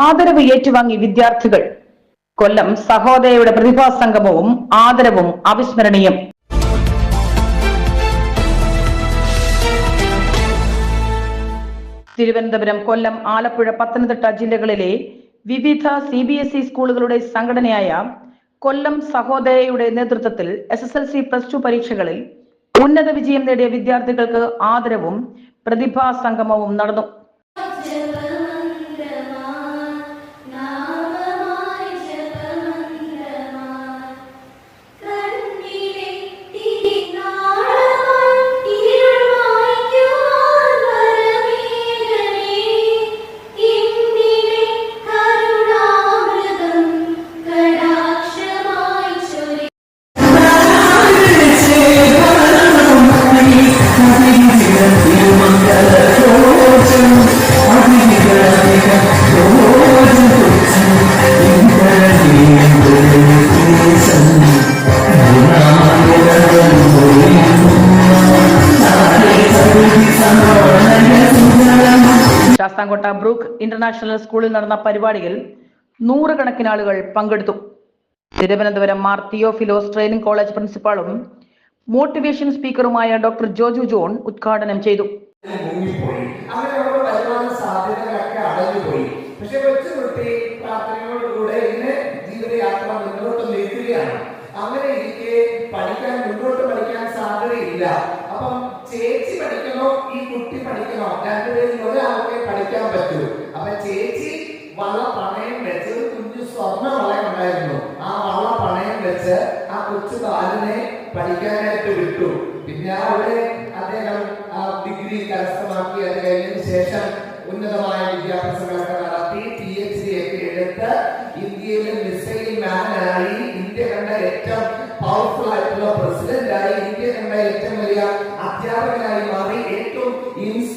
ആദരവ് ഏറ്റുവാങ്ങി വിദ്യാർത്ഥികൾ. കൊല്ലം സഹോദയയുടെ പ്രതിഭാ സംഗമവും ആദരവും അവിസ്മരണീയം. തിരുവനന്തപുരം കൊല്ലം ആലപ്പുഴ പത്തനംതിട്ട ജില്ലകളിലെ വിവിധ സി ബി എസ് ഇ സ്കൂളുകളുടെ സംഘടനയായ കൊല്ലം സഹോദയയുടെ നേതൃത്വത്തിൽ S S L C plus two പരീക്ഷകളിൽ ഉന്നത വിജയം നേടിയ വിദ്യാർത്ഥികൾക്ക് ആദരവും പ്രതിഭാ സംഗമവും നടന്നു. ഇന്റർനാഷണൽ സ്കൂളിൽ നടന്ന പരിപാടിയിൽ നൂറുകണക്കിന് ആളുകൾ പങ്കെടുത്തു. തിരുവനന്തപുരം മാർ തിയോഫിലോസ് ട്രെയിനിംഗ് കോളേജ് പ്രിൻസിപ്പാളും മോട്ടിവേഷൻ സ്പീക്കറുമായ ഡോക്ടർ ജോജു ജോൺ ഉദ്ഘാടനം ചെയ്തു. ജീവിതയാത്ര മുന്നോട്ട് അങ്ങനെ പഠിക്കാൻ മുന്നോട്ട് പഠിക്കാൻ അപ്പം ചേച്ചി പഠിക്കണോ ഈ കുട്ടി പഠിക്കണോ? രണ്ടുപേരിൽ ഒരാൾക്കെ പഠിക്കാൻ പറ്റൂ. വള പണയം വെച്ച് കുഞ്ഞു സ്വർണ വളയം ഉണ്ടായിരുന്നു. ആ വള പണയം വെച്ച് ആ കൊച്ചു ബാലനെ പഠിക്കാനായിട്ട് വിട്ടു. പിന്നെ അവിടെ അദ്ദേഹം ആ ഡിഗ്രി കരസ്ഥമാക്കി അത് കഴിഞ്ഞതിന് ശേഷം ഉന്നതമായ വിദ്യാഭ്യാസങ്ങളൊക്കെ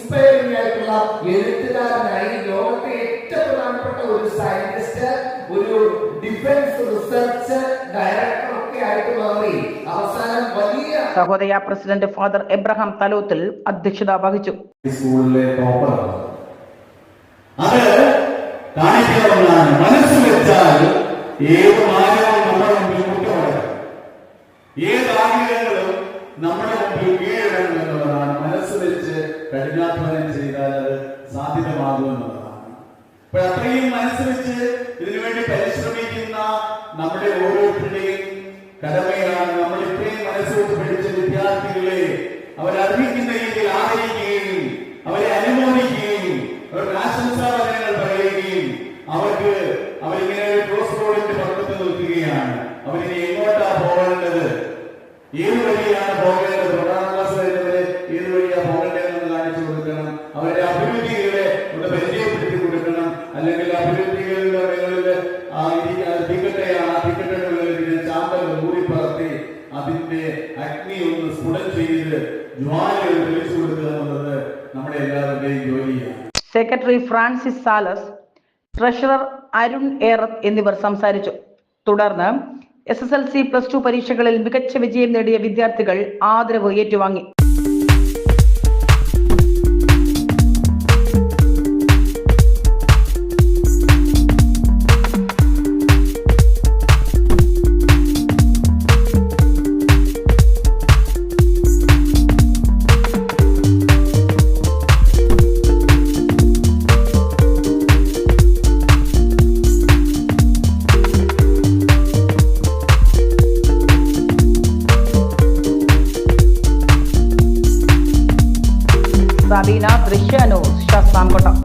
ഇൻസ്പയറിംഗ് ആയിട്ടുള്ള എഴുത്തുകാരനായി ലോകത്തെ ഏറ്റവും പ്രധാനപ്പെട്ട ഒരു സയന്റിസ്റ്റ് ഒരു ഡിഫൻസ് റിസർച്ച് ഡയറക്ടർ ഒക്കെ ആയിട്ട് മാറി. അവസാനം വലിയ സഹോദയ പ്രസിഡന്റ് ഫാദർ എബ്രഹാം തലോത്തിൽ അധ്യക്ഷത വഹിച്ചു. സ്കൂളിലെ ടോപ്പർ അത് കാണിക്കുന്നതാണ് മനസ്സ് വെച്ചാൽ ഏത് മാനവും നമ്മുടെ മുമ്പിൽ ഏത് ആഗ്രഹങ്ങളും നമ്മുടെ മുമ്പിൽ കീഴടങ്ങുന്നതാണ് കഠിനാധ്വാനം ചെയ്താൽ അത് സാധ്യതമാകുമെന്നുള്ളതാണ് അപ്പോൾ അത്രയും മനസ്സ് വെച്ച് ഇതിനുവേണ്ടി പരിശ്രമിക്കുന്ന നമ്മുടെ ഓരോരുത്തരുടെയും കടമയാണ്. നമ്മൾ ഇത്രയും മനസ്സുകൊണ്ട് പഠിച്ച വിദ്യാർത്ഥികളെ അവരർഹിക്കുന്ന രീതിയിൽ ആദരിക്കുകയും അവരെ അനുമോദിക്കുകയും അവർക്ക് ആശംസാ വചനങ്ങൾ പറയുകയും അവർക്ക് അവരിങ്ങനെ ഒരു ക്രോസ് റോഡിന്റെ പക്കത്ത് നിൽക്കുകയാണ്. അവരിനി എങ്ങോട്ടാ പോകേണ്ടത്? ഏത് വഴിയാണ് പോകേണ്ടത്? പ്രധാന തീക്കട്ടയാണ് ആ തീക്കട്ടകളിൽ ചാമ്പൽ ഊറിപ്പറത്തി അതിന്റെ അഗ്നി ഒന്ന് സ്ഫുടം ചെയ്ത് ജ്വാലകൾ തെളിച്ചു കൊടുക്കുക എന്നുള്ളത് നമ്മുടെ എല്ലാവരുടെയും ജോലിയാണ് secretary Francis Sales treasurer Arun Erath എന്നിവർ സംസാരിച്ചു. തുടർന്ന് S S L C plus two പരീക്ഷകളിൽ മികച്ച വിജയം നേടിയ വിദ്യാർത്ഥികൾ ആദരവ് ഏറ്റുവാങ്ങി. சபீனா ரிஷனு ஷா சாங்கோட்டம்